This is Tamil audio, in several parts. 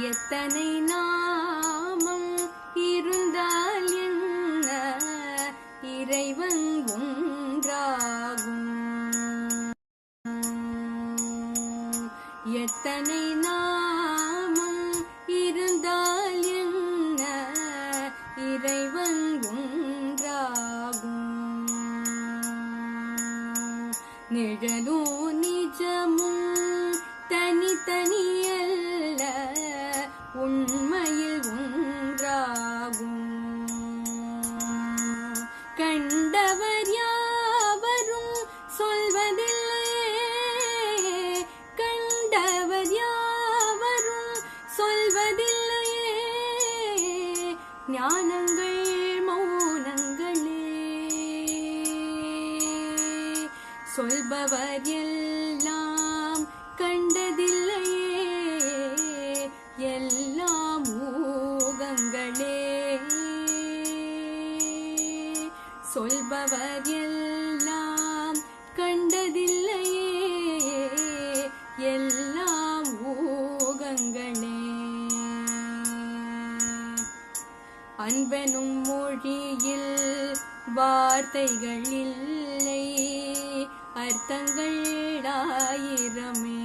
எத்தனை நாமம் இருந்தால் என்ன? இறைவன் ஒன்றாகும். எத்தனை நாமம் இருந்தால் என்ன? இறைவன் ஒன்றாகும். நிழலும் நிஜமும் தனித்தனியல்ல. உண்மையில் ஒன்றாகும் கண்டவர் யாவரும் சொல்வதில்லையே கண்டவர் யாவரும் சொல்வதில்லையே ஞானங்கள் மௌனங்களே. சொல்பவர் எல்லாம் கண்டதில்லை. அன்பெனும் மொழியில் வார்த்தைகள் இல்லை அர்த்தங்கள் ஆயிரமே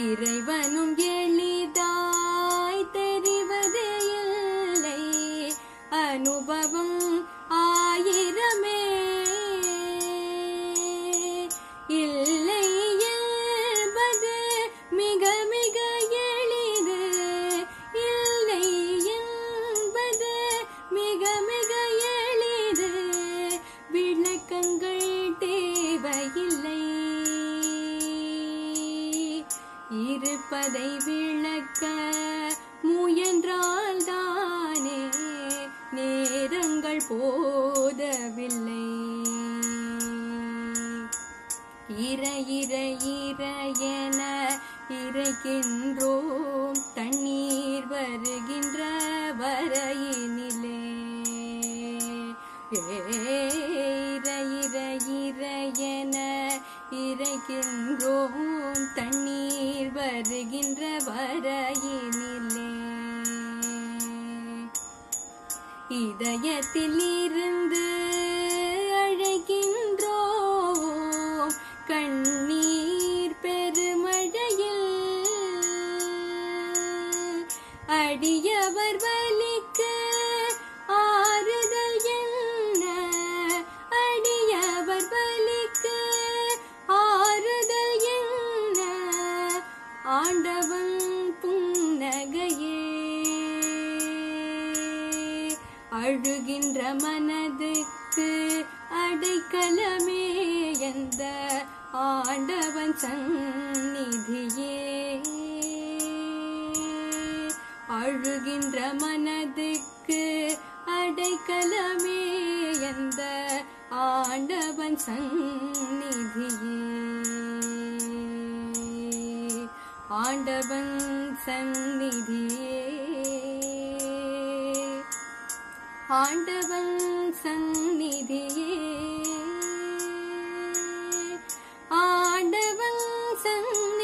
இறைவனும் எளிதா இருப்பதை விளக்க முயன்றால் தானே நேரங்கள் போதவில்லை. இர இர இர என இறைக்கின்றோம். தண்ணீர் வருகின்ற வரையினிலே. ஏற இர இர என இறைக்கின்றோம். தண்ணீர் வருகின்ற வரையினிலே. இதயத்தில் இருந்து அழைக்கின்றோம் கண்ணீர் பெருமழையில். அடியவர் அழுகின்ற மனதுக்கு அடைக்கலமே எந்த ஆண்டவன் சந்நிதியே. அழுகின்ற மனதுக்கு அடைக்கலமே எந்த ஆண்டவன் சந்நிதியே. ஆண்டவன் சந்நிதியே. ஆண்டவன் சந்நிதியே. ஆண்டவன் சந்நிதி